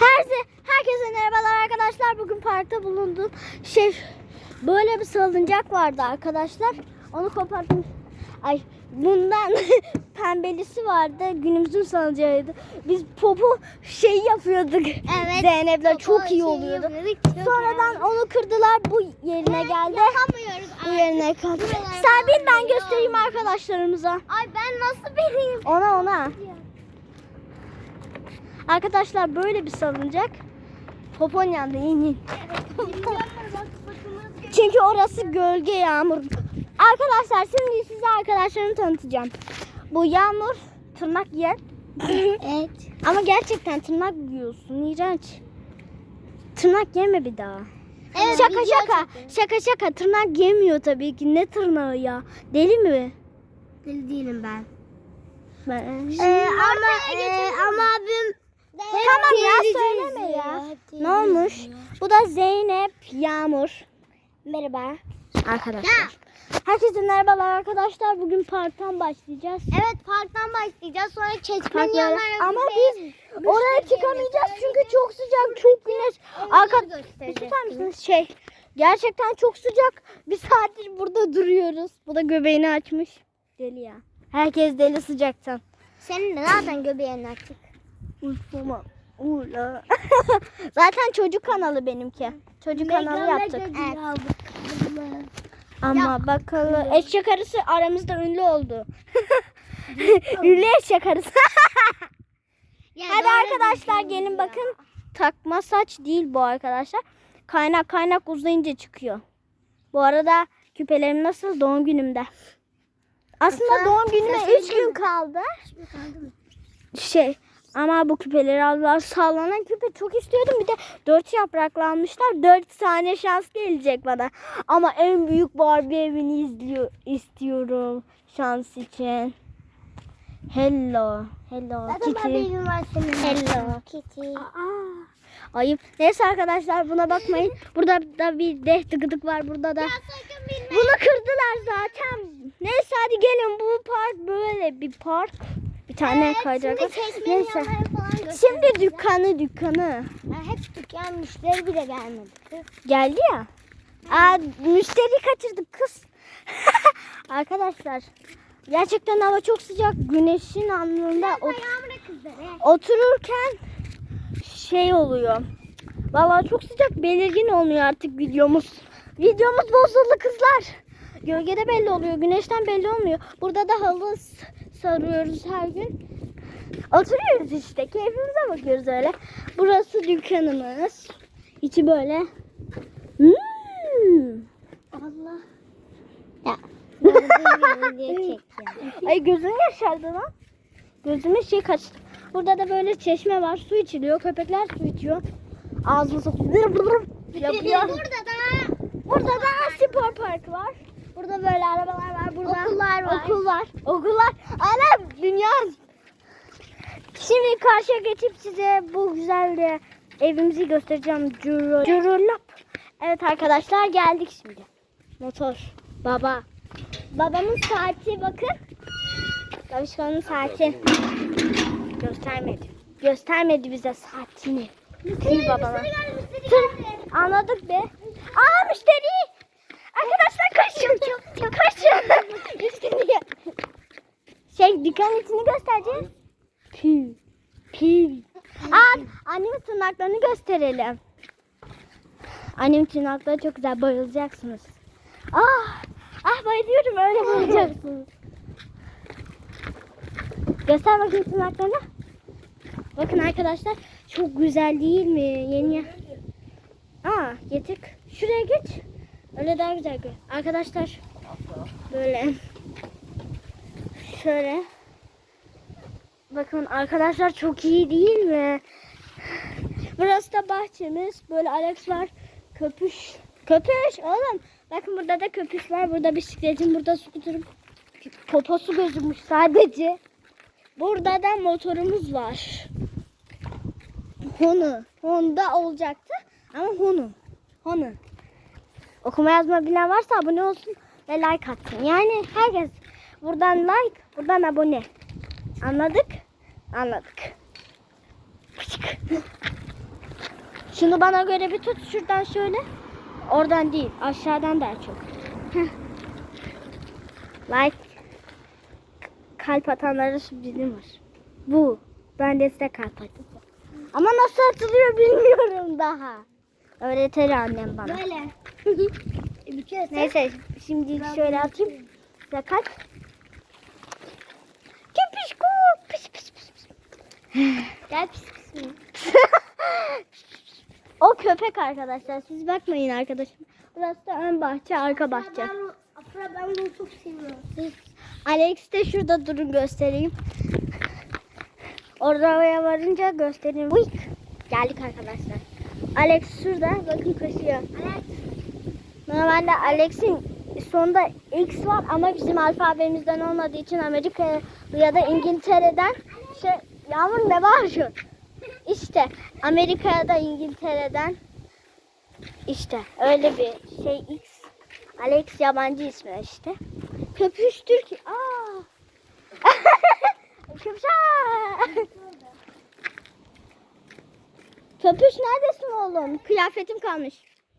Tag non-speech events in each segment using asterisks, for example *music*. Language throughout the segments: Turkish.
Herkese, herkese merhabalar arkadaşlar. Bugün parkta bulundum. Şey böyle bir salıncak vardı arkadaşlar. Onu koparttım. Ay bundan *laughs* pembelisi vardı. Günümüzün salıncağıydı. Biz popo şey yapıyorduk. Evet. Zeynep'le çok iyi şey oluyordu. yapıyorduk, Sonradan onu kırdılar. Bu yerine geldi. Yapamıyoruz Bu artık. yerine kaldı. Sen bin ben göstereyim arkadaşlarımıza. Ay ben nasıl bileyim? Ona ona. Arkadaşlar böyle bir salıncak. Popon yandı in in. *laughs* Çünkü orası gölge yağmur. Arkadaşlar şimdi size arkadaşlarımı tanıtacağım. Bu yağmur tırnak yer. *laughs* evet. Ama gerçekten tırnak yiyorsun. iğrenç. Tırnak yeme bir daha. Evet, şaka şaka. Şaka şaka. Tırnak yemiyor tabii ki. Ne tırnağı ya? Deli mi? Deli değilim ben. Ben... Ee, ama e, ama abim Tamam ya söyleme ya. Ne olmuş? Bu da Zeynep Yağmur. Merhaba. Arkadaşlar. Herkese merhabalar arkadaşlar. Bugün parktan başlayacağız. Evet parktan başlayacağız sonra çeşmenin yanlarına Ama biz oraya çıkamayacağız çünkü çok sıcak, çok güneş. Arka bir göstereceğiz. tutar mısınız? Şey, gerçekten çok sıcak. Bir saattir burada duruyoruz. Bu da göbeğini açmış. Deli ya. Herkes deli sıcaktan. Senin de zaten göbeğin açık. Uyfuma. Ula. *laughs* Zaten çocuk kanalı benimki. Çocuk kanalı yaptık. Evet. Ama bakalım. Eşek arısı aramızda ünlü oldu. *laughs* ünlü eşek arısı. *laughs* Ya Hadi arkadaşlar gelin ya. bakın. Takma saç değil bu arkadaşlar. Kaynak kaynak uzayınca çıkıyor. Bu arada küpelerim nasıl doğum günümde. Aslında doğum günüme kısa 3 gün kaldı. Şey ama bu küpeleri aldılar. Sallanan küpe çok istiyordum. Bir de 4 yapraklı almışlar. 4 tane şans gelecek bana. Ama en büyük Barbie evini izliyor istiyorum şans için. Hello. Hello. Zaten Kitty. Hello. Kitty. Ayıp. Neyse arkadaşlar buna bakmayın. Burada da bir de tıkıdık var burada da. Bunu kırdılar zaten. Neyse hadi gelin bu park böyle bir park. Bir tane Evet, şimdi var. Neyse. Şimdi dükkanı dükkanı. Ya hep dükkan müşteri bile gelmedi. Geldi ya. Aa, müşteri kaçırdık kız. *laughs* Arkadaşlar gerçekten hava çok sıcak. Güneşin alnında ot- otururken şey oluyor. Vallahi çok sıcak belirgin olmuyor artık videomuz. Videomuz bozuldu kızlar. Gölgede belli oluyor. Güneşten belli olmuyor. Burada da halı sarıyoruz her gün. Oturuyoruz işte. Keyfimize bakıyoruz öyle. Burası dükkanımız. İçi böyle. Hmm. Allah. Ya. *laughs* Ay gözüm yaşardı lan. Gözüme şey kaçtı. Burada da böyle çeşme var. Su içiliyor. Köpekler su içiyor. Ağzını sokuyor. *laughs* Yapıyor. Burada da Burada da spor park var. Burada böyle arabalar var. Burada Okullar var. Okul var. Okullar. Anam dünya. Şimdi karşıya geçip size bu güzel de evimizi göstereceğim. Curulap. Evet arkadaşlar geldik şimdi. Motor. Baba. Babamın saati bakın. Kavuşkanın saati. Göstermedi. Göstermedi bize saatini. Babama. Tır. Anladık be. Aa müşteri. Arkadaşlar kaçın. Kaçın. *laughs* Müşteri. Şey dükkan içini göstereceğiz. Pü. Pü. Aa annemin tırnaklarını gösterelim. Annemin tırnakları çok güzel. Bayılacaksınız. Ah. Ah bayılıyorum öyle bayılacaksınız. Göster bakayım tırnaklarını. Bakın arkadaşlar çok güzel değil mi? Yeni. Aa getir. Şuraya geç. Öyle daha güzel gör. Arkadaşlar böyle şöyle bakın arkadaşlar çok iyi değil mi? Burası da bahçemiz. Böyle Alex var. Köpüş. Köpüş oğlum. Bakın burada da köpüş var. Burada bisikletim. Burada skuterim. Poposu gözükmüş sadece. Burada da motorumuz var. Honu. Honda olacaktı ama Honu. Honu. Okuma yazma bilen varsa abone olsun ve like atsın. Yani herkes buradan like, buradan abone. Anladık? Anladık. Şunu bana göre bir tut şuradan şöyle. Oradan değil aşağıdan daha çok. Like. Kalp atanlara sürprizim var. Bu. Ben de size kalp atacağım. Ama nasıl atılıyor bilmiyorum daha. Öğretir annem bana. Böyle. *laughs* Bir Neyse şimdi şöyle atayım. Size kalp. Köpüşku. Pis pis pis pis. *sighs* Gel pis mi? O köpek arkadaşlar. Siz bakmayın arkadaşım. Burası da ön bahçe, arka bahçe. Ben, Afra ben bunu çok seviyorum. Alex de şurada durun göstereyim. Oraya varınca göstereyim. Uy. Geldik arkadaşlar. Alex şurada. Bakın koşuyor. Normalde Alex'in sonunda X var ama bizim alfabemizden olmadığı için Amerika ya da İngiltere'den şey Yağmur ne bağırıyorsun? İşte Amerika ya da İngiltere'den işte öyle bir şey X. Alex yabancı ismi işte. Köpüş Türk. Aa. *laughs* Köpüş. Köpüş neredesin oğlum? Kıyafetim kalmış.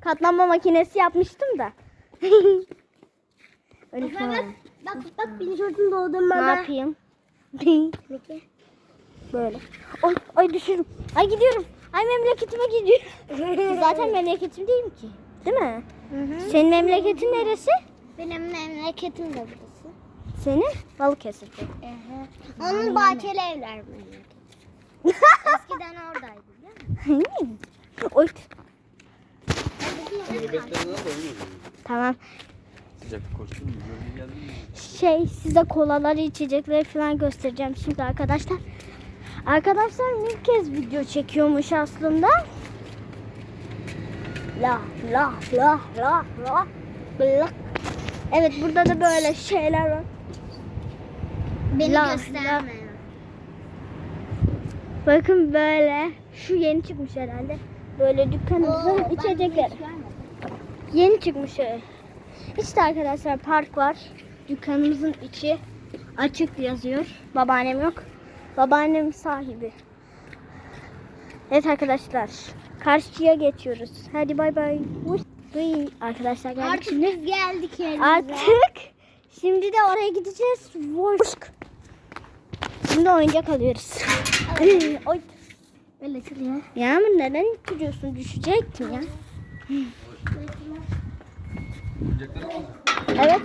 Katlanma makinesi yapmıştım da. *laughs* Öyle falan. bak. Bak bak bir şortun doğdum Ne bana. yapayım? Bekle. *laughs* Böyle. Ay, ay düşürüm. Ay gidiyorum. Ay memleketime gidiyorum. *laughs* Zaten memleketim değilim ki. Değil mi? Senin memleketin neresi? Benim memleketim de burası. Senin? Balıkesir. Onun bahçeli evler memleketi. Eskiden oradaydı değil mi? Oy. Tamam. Sıcak koştun mu? Gölge geldin mi? Şey size kolaları içecekleri falan göstereceğim şimdi arkadaşlar. Arkadaşlar ilk kez video çekiyormuş aslında. La la la la la la. Evet burada da böyle şeyler var. Beni La, gösterme. Bakın böyle. Şu yeni çıkmış herhalde. Böyle dükkanımızın Oo, görmedim. Yeni çıkmış. İşte arkadaşlar park var. Dükkanımızın içi açık yazıyor. Babaannem yok. Babaannem sahibi. Evet arkadaşlar. Karşıya geçiyoruz. Hadi bay bay. Arkadaşlar geldik Artık şimdi. biz geldik yerimize. Artık şimdi de oraya gideceğiz. Voşk. Şimdi oyuncak alıyoruz. *laughs* Oy. Böyle şuraya. Yağmur neden gidiyorsun? Düşecektin ya. Oyuncakları al. Evet.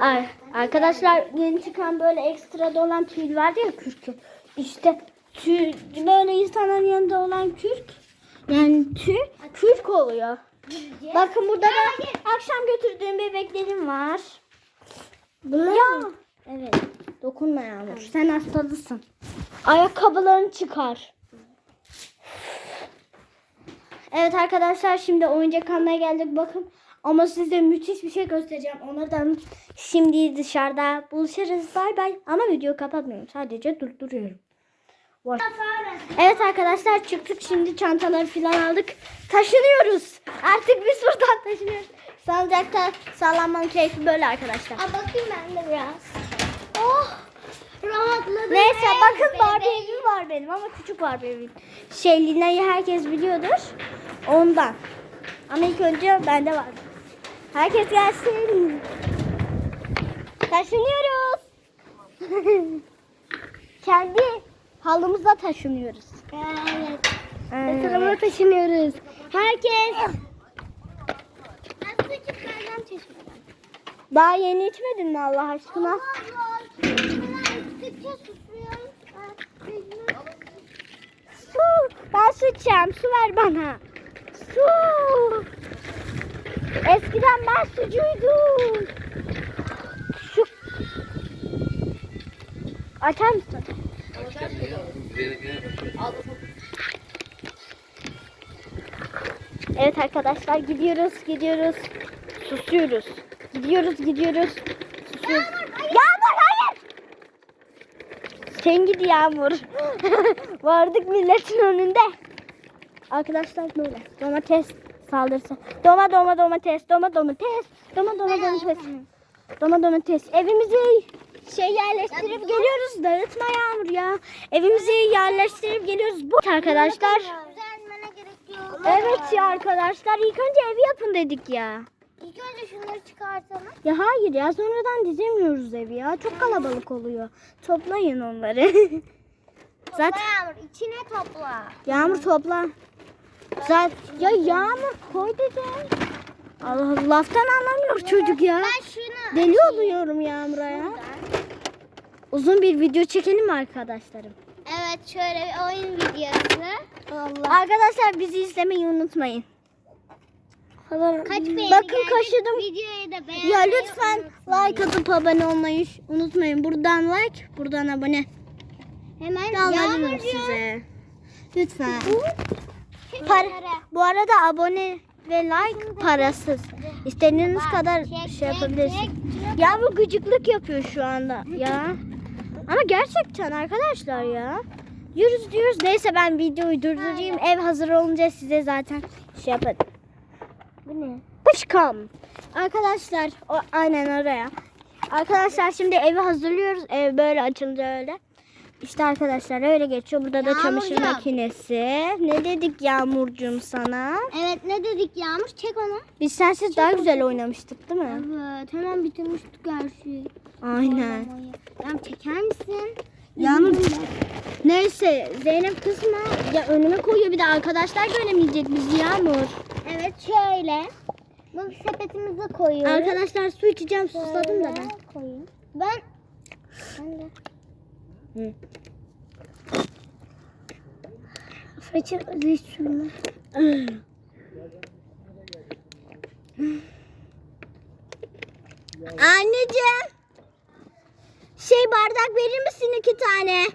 Ay, arkadaşlar yeni çıkan böyle ekstra olan tüy vardı ya kürkü. İşte tüy böyle insanların yanında olan kürk. Yani tüy kürk oluyor. Bakın burada da akşam götürdüğüm bebeklerim var. Bunlar Ya. Evet. Dokunma Yağmur. Sen hastalısın. Ayakkabılarını çıkar. Evet arkadaşlar şimdi oyuncak almaya geldik. Bakın ama size müthiş bir şey göstereceğim. Onlardan şimdi dışarıda buluşuruz. Bay bay. Ama videoyu kapatmıyorum. Sadece durduruyorum. Boş. Evet arkadaşlar çıktık şimdi çantaları falan aldık. Taşınıyoruz. Artık biz buradan taşınıyoruz. Salıncakta sallanmanın keyfi böyle arkadaşlar. Aa, bakayım ben de biraz. Oh! Rahatladım. Neyse bakın Barbie bebeğim. evim var benim ama küçük Barbie evim. Şey Lina'yı herkes biliyordur. Ondan. Ama ilk önce bende var. Herkes gelsin. Taşınıyoruz. *laughs* Kendi halımıza taşınıyoruz. Evet. Evet. Sırama taşınıyoruz. Herkes. Daha yeni içmedin mi Allah aşkına? Su. Ben su içeceğim. Su ver bana. Su. Eskiden ben sucuydum. Su. Açar mısın? Evet arkadaşlar gidiyoruz gidiyoruz. Susuyoruz. Gidiyoruz gidiyoruz. Susuyoruz. Yağmur hayır. Sen git Yağmur. *laughs* Vardık milletin önünde. Arkadaşlar böyle. Domates saldırısı. Doma doma domates. Doma domates. Doma doma domates. Doma domates. Evimizi şey yerleştirip geliyoruz. Dağıtma Yağmur ya. Evimizi yerleştirip geliyoruz. Bu arkadaşlar. Evet ya arkadaşlar ilk önce evi yapın dedik ya. İlk önce şunları çıkartalım. Ya hayır ya sonradan dizemiyoruz evi ya. Çok kalabalık oluyor. Toplayın onları. *laughs* Zaten Topla Yağmur içine topla. Yağmur topla. Zaten ya Yağmur koy dedim. Allah laftan anlamıyor çocuk ya. Ben şunu Deli oluyorum Yağmur'a ya. Uzun bir video çekelim mi arkadaşlarım? Evet şöyle bir oyun videosu. Allah. Arkadaşlar bizi izlemeyi unutmayın. Kaç beğeni Bakın geldi? kaşıdım. Videoyu da beğenmeyi Ya lütfen unutmayın. like atıp abone olmayı unutmayın. Buradan like, buradan abone. Hemen Yalvarırım Yağmurcuğum. size. Lütfen. Çek Par- onları. bu arada abone ve like parasız. İstediğiniz kadar şey yapabilirsiniz. Ya bu gıcıklık yapıyor şu anda ya. Ama gerçekten arkadaşlar ya. Diyoruz diyoruz. Neyse ben videoyu durdurayım. Ev hazır olunca size zaten şey yaparım. Bu ne? Başkam. Arkadaşlar o, aynen oraya. Arkadaşlar şimdi evi hazırlıyoruz. Ev böyle açılınca öyle. İşte arkadaşlar öyle geçiyor. Burada da çamaşır Yağmurcuğum. makinesi. Ne dedik Yağmurcuğum sana? Evet ne dedik Yağmur? Çek onu. Biz sensiz daha güzel oynamıştık değil mi? Evet hemen bitirmiştik her şeyi. Aynen. Yağmur çeker misin? Yağmur Neyse Zeynep kızma. Ya önüme koyuyor bir de arkadaşlar göremeyecek bizi Yağmur. Evet şöyle. Bu sepetimize koyuyoruz. Arkadaşlar su içeceğim susadım da ben. Koyayım. Ben ben de. Hı. Saçı hiç sürme. Anneciğim. Şey bardak verir misin iki tane?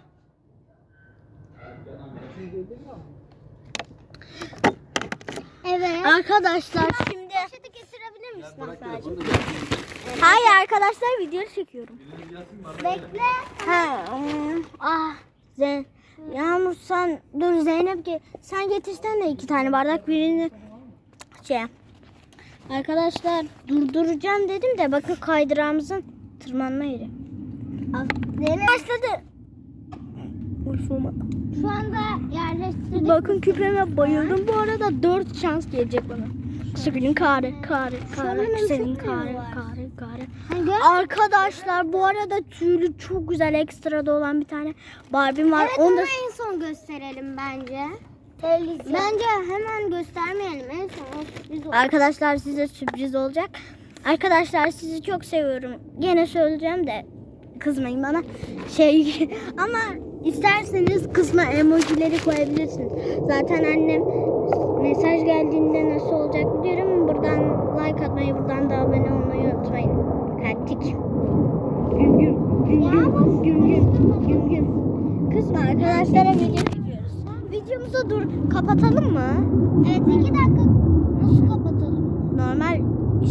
Evet. Arkadaşlar şimdi. Afra'cığım? Hayır arkadaşlar video çekiyorum. Bekle. Ha, ım, ah Zeyn Yağmur sen dur Zeynep ki sen getirsene iki tane bardak birini şey. Arkadaşlar durduracağım dedim de bakın kaydırağımızın tırmanma yeri. Zeynep. Başladı. Şu anda yerleştirdik. Bakın küpeme bayıldım. Bu arada dört şans gelecek bana. Sürgünün kare, kare, kare, Sanırım senin kare, kare. Hani gör. Arkadaşlar bu arada tüylü çok güzel ekstra da olan bir tane Barbie'm var. Evet Onu da en son gösterelim bence. Televizyon. Bence hemen göstermeyelim. En son sürpriz olur. Arkadaşlar size sürpriz olacak. Arkadaşlar sizi çok seviyorum. Gene söyleyeceğim de kızmayın bana. Şey *laughs* ama isterseniz kızma emojileri koyabilirsiniz. Zaten annem mesaj geldiğinde nasıl olacak biliyorum. Buradan like atmayı, buradan da abone olmayı unutmayın. Kalptik. Güm güm. Güm güm. Güm güm. Güm güm. Kızma arkadaşlara video çekiyoruz. Videomuzu dur kapatalım mı? Evet iki dakika. Nasıl kapatalım? normal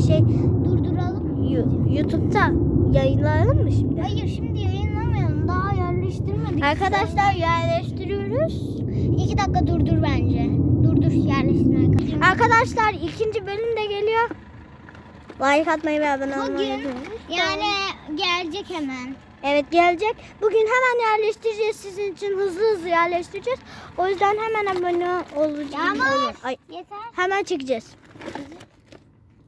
şey Durduralım. YouTube'da yayınlayalım mı şimdi? Hayır şimdi yayınlamayalım. Daha yerleştirmedik. Arkadaşlar yerleştiriyoruz. İki dakika durdur bence. Durdur yerleştirme arkadaşlar. Arkadaşlar ikinci bölüm de geliyor. Like atmayı ve abone olmayı Bugün yani gelecek hemen. Evet gelecek. Bugün hemen yerleştireceğiz sizin için hızlı hızlı yerleştireceğiz. O yüzden hemen abone olacağız. Yağmur. Ay, Yeter. hemen çekeceğiz.